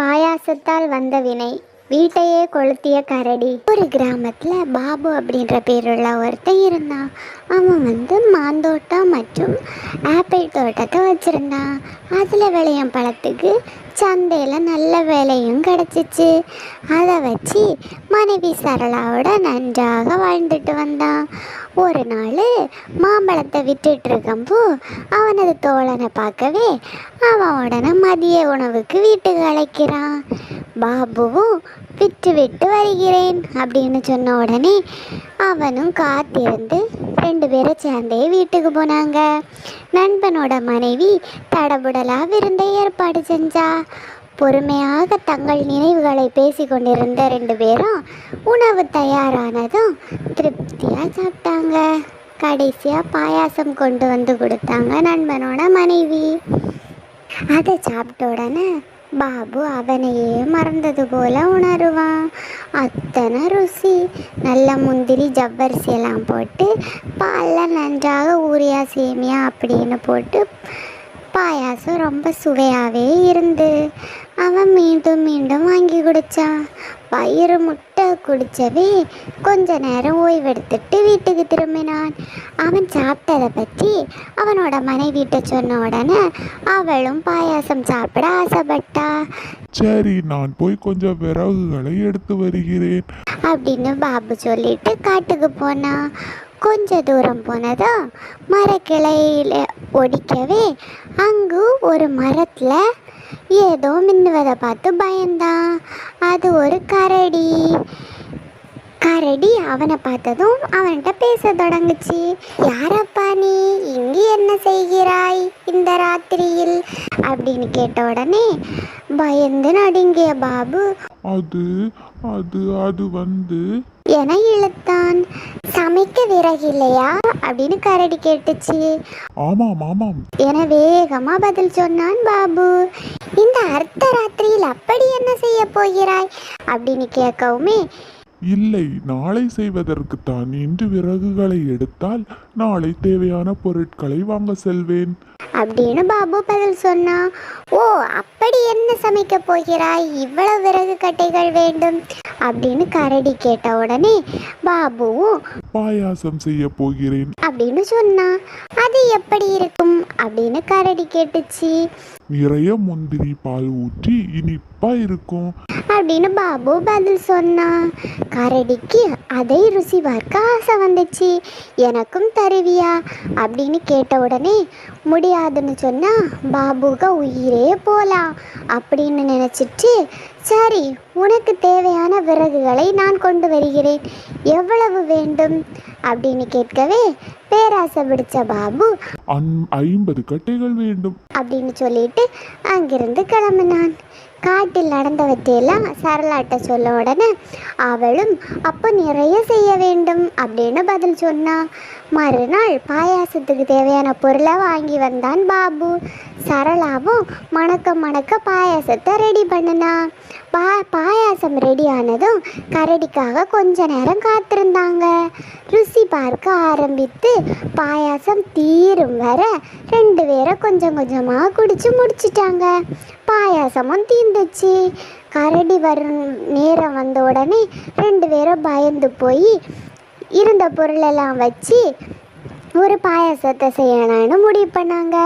பாயாசத்தால் வந்த வினை. வீட்டையே கொளுத்திய கரடி. ஒரு கிராமத்தில் பாபு அப்படின்ற பேருள்ள ஒருத்தன் இருந்தான். அவன் வந்து மாந்தோட்டம் மற்றும் ஆப்பிள் தோட்டத்தை வச்சுருந்தான். அதில் விளையும் பழத்துக்கு சந்தையில் நல்ல விலையும் கிடச்சிச்சு. அதை வச்சு மனைவி சரளாவோட நன்றாக வாழ்ந்துட்டு வந்தான். ஒரு நாள் மாம்பழத்தை விட்டுட்டு இருக்கம்போ அவனது தோழனை பார்க்கவே அவன் உடனே மதிய உணவுக்கு வீட்டுக்கு அழைக்கிறான். பாபுவும் விட்டு விட்டு வருகிறேன் அப்படின்னு சொன்ன உடனே அவனும் காத்திருந்து ரெண்டு பேரும் சேர்ந்தே வீட்டுக்கு போனாங்க. நண்பனோட மனைவி தடபுடலாக விருந்தை ஏற்பாடு செஞ்சா. பொறுமையாக தங்கள் நினைவுகளை பேசி கொண்டிருந்த ரெண்டு பேரும் உணவு தயாரானதும் திருப்தியாக சாப்பிட்டாங்க. கடைசியாக பாயாசம் கொண்டு வந்து கொடுத்தாங்க நண்பனோட மனைவி. அதை சாப்பிட்ட உடனே பாபு அவனையே மறந்தது போல உணருவான் அத்தனை ருசி நல்ல முந்திரி ஜவ்வரிசி எல்லாம் போட்டு பாலில் நன்றாக ஊரியா சேமியா அப்படின்னு போட்டு பாயாசம் ரொம்ப சுவையாகவே இருந்து அவன் மீண்டும் மீண்டும் வாங்கி குடித்தான் வயிறு முட்டை குடிச்சவே கொஞ்ச நேரம் ஓய்வெடுத்துட்டு வீட்டுக்கு திரும்பினான். அவன் சாப்பிட்டதை பற்றி அவனோட மனைவிட்ட சொன்ன உடனே அவளும் பாயாசம் சாப்பிட ஆசைப்பட்டா. சரி நான் போய் கொஞ்சம் விறகுகளை எடுத்து வருகிறேன். அப்படின்னு பாபு சொல்லிட்டு காட்டுக்கு போனான் கொஞ்ச தூரம் போனதும் மரக்கிளையில ஒடிக்கவே அங்கு ஒரு மரத்துல ஏதோ மின்னுவதை பார்த்து பயந்தான். அது ஒரு கரடி. கரடி அவனை பார்த்ததும் அவன்கிட்ட பேச தொடங்குச்சு. யாரப்பா நீ? இங்கு என்ன செய்கிறாய் இந்த ராத்திரியில்? அப்படின்னு கேட்ட உடனே பயந்து நடுங்கிய பாபு அது அது அது வந்து என இழுத்தான். சமைக்க விறகில்லையா? அப்படின்னு கரடி கேட்டுச்சு. ஆமாம் ஆமாம். என வேகமா பதில் சொன்னான் பாபு. இந்த அர்த்த ராத்திரியில் அப்படி என்ன செய்ய போகிறாய்? அப்படின்னு கேட்கவுமே இல்லை நாளை செய்வதற்குத்தான் இன்று விறகுகளை எடுத்தால் நாளை தேவையான பொருட்களை வாங்க செல்வேன். அப்படின்னு பாபு பதில் சொன்னான் ஓ அப்படி என்ன சமைக்க போகிறாய்? இவ்வளவு விறகு கட்டைகள் வேண்டும். அப்படின்னு கரடி கேட்ட உடனே பாபுவும் பாயாசம் செய்ய போகிறேன். அப்படின்னு சொன்னான் அது எப்படி இருக்கும்? அப்படின்னு கரடி கேட்டுச்சு. நிறைய முந்திரி பால் ஊற்றி இனிப்பா இருக்கும். அப்படின்னு பாபு பதில் சொன்னான் கரடிக்கு அதை ருசி பார்க்க ஆசை வந்துச்சு. எனக்கும் தருவியா? அப்படின்னு கேட்ட உடனே முடியாதுன்னு சொன்னா பாபுக உயிரே போலாம் அப்படின்னு நினச்சிட்டு சரி உனக்கு தேவையான விறகுகளை நான் கொண்டு வருகிறேன். எவ்வளவு வேண்டும்? அப்படின்னு கேட்கவே பேராசை பிடிச்ச பாபு. ஐம்பது கட்டைகள் வேண்டும். அப்படின்னு சொல்லிட்டு அங்கிருந்து கிளம்பினான். காட்டில் நடந்தவற்றையெல்லாம் சரளாட்ட சொல்ல உடனே அவளும் அப்போ நிறைய செய்ய வேண்டும் அப்படின்னு பதில் சொன்னா. மறுநாள் பாயாசத்துக்கு தேவையான பொருளை வாங்கி வந்தான் பாபு. சரளாவும் மணக்க மணக்க பாயாசத்தை ரெடி பண்ணினா. பா பாயாசம் ரெடி ஆனதும் கரடிக்காக கொஞ்ச நேரம் காத்திருந்தாங்க. ருசி பார்க்க ஆரம்பித்து பாயாசம் தீரும் வர ரெண்டு பேரை கொஞ்சம் கொஞ்சமாக குடித்து முடிச்சிட்டாங்க. பாயாசமும் தீர்ந்துச்சு கரடி வரும் நேரம் வந்த உடனே ரெண்டு பேரும் பயந்து போய் இருந்த பொருளெல்லாம் வச்சு ஒரு பாயாசத்தை செய்யலாம்னு முடிவு பண்ணாங்க.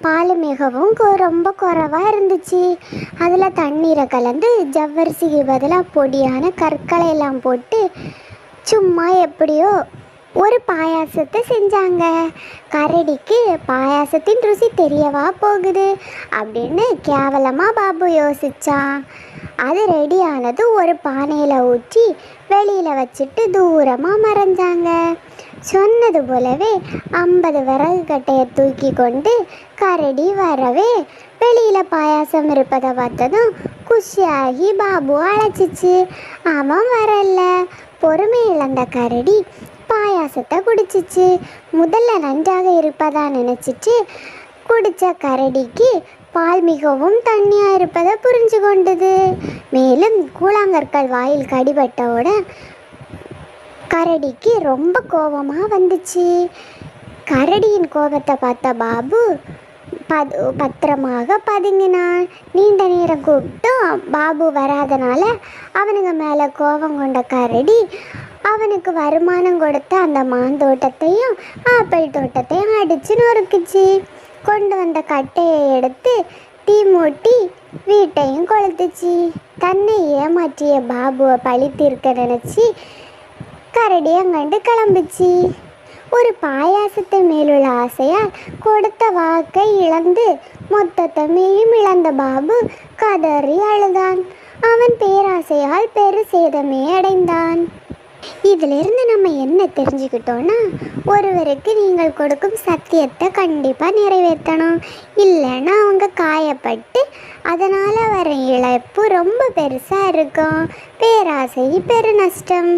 பால் மிகவும் கொ- ரொம்ப குறைவாக இருந்துச்சு. அதில் தண்ணீரை கலந்து ஜவ்வரிசிக்கு பதிலாக பொடியான கற்களை எல்லாம் போட்டு சும்மா எப்படியோ ஒரு பாயாசத்தை செஞ்சாங்க. கரடிக்கு பாயாசத்தின் ருசி தெரியவா போகுது அப்படின்னு கேவலமாக பாபு யோசிச்சான். அது ரெடி ஆனது ஒரு பானையில் ஊற்றி வெளியில் வச்சுட்டு தூரமாக மறைஞ்சாங்க. சொன்னது போலவே ஐம்பது விறகு கட்டையை தூக்கி கொண்டு கரடி வரவே வெளியில் பாயாசம் இருப்பதை பார்த்ததும் குஷியாகி பாபு அழைச்சிச்சு. அவன் வரல. பொறுமை இழந்த கரடி பாயாசத்தை குடிச்சிச்சு. முதல்ல நன்றாக இருப்பதா நினச்சிட்டு குடித்த கரடிக்கு பால் மிகவும் தண்ணியாக இருப்பதை புரிஞ்சு கொண்டது. மேலும் கூழாங்கற்கள் வாயில் கடிபட்டவுடன் கரடிக்கு ரொம்ப கோபமாக வந்துச்சு. கரடியின் கோபத்தை பார்த்த பாபு பது பத்திரமாக பதுங்கினான். நீண்ட நேரம் கூப்பிட்டும் பாபு வராதனால அவனுங்க மேலே கோபம் கொண்ட கரடி அவனுக்கு வருமானம் கொடுத்த அந்த மாந்தோட்டத்தையும் ஆப்பிள் தோட்டத்தையும் அடித்து நொறுக்குச்சு. கொண்டு வந்த கட்டையை எடுத்து தீ மூட்டி வீட்டையும் கொளுத்துச்சு. தன்னை ஏமாற்றிய பாபுவை பழி தீர்க்க நினச்சி கரடியை கண்டு கிளம்புச்சு. ஒரு பாயாசத்தை மேலுள்ள ஆசையால் கொடுத்த வாக்கை இழந்து மொத்தத்தமையும் இழந்த பாபு கதறி அழுதான். அவன் பேராசையால் பெரு சேதமே அடைந்தான். இதிலிருந்து நம்ம என்ன தெரிஞ்சுக்கிட்டோம்னா ஒருவருக்கு நீங்கள் கொடுக்கும் சத்தியத்தை கண்டிப்பாக நிறைவேற்றணும். இல்லைன்னா அவங்க காயப்பட்டு அதனால் வர இழப்பு ரொம்ப பெருசாக இருக்கும். பேராசை பெரு நஷ்டம்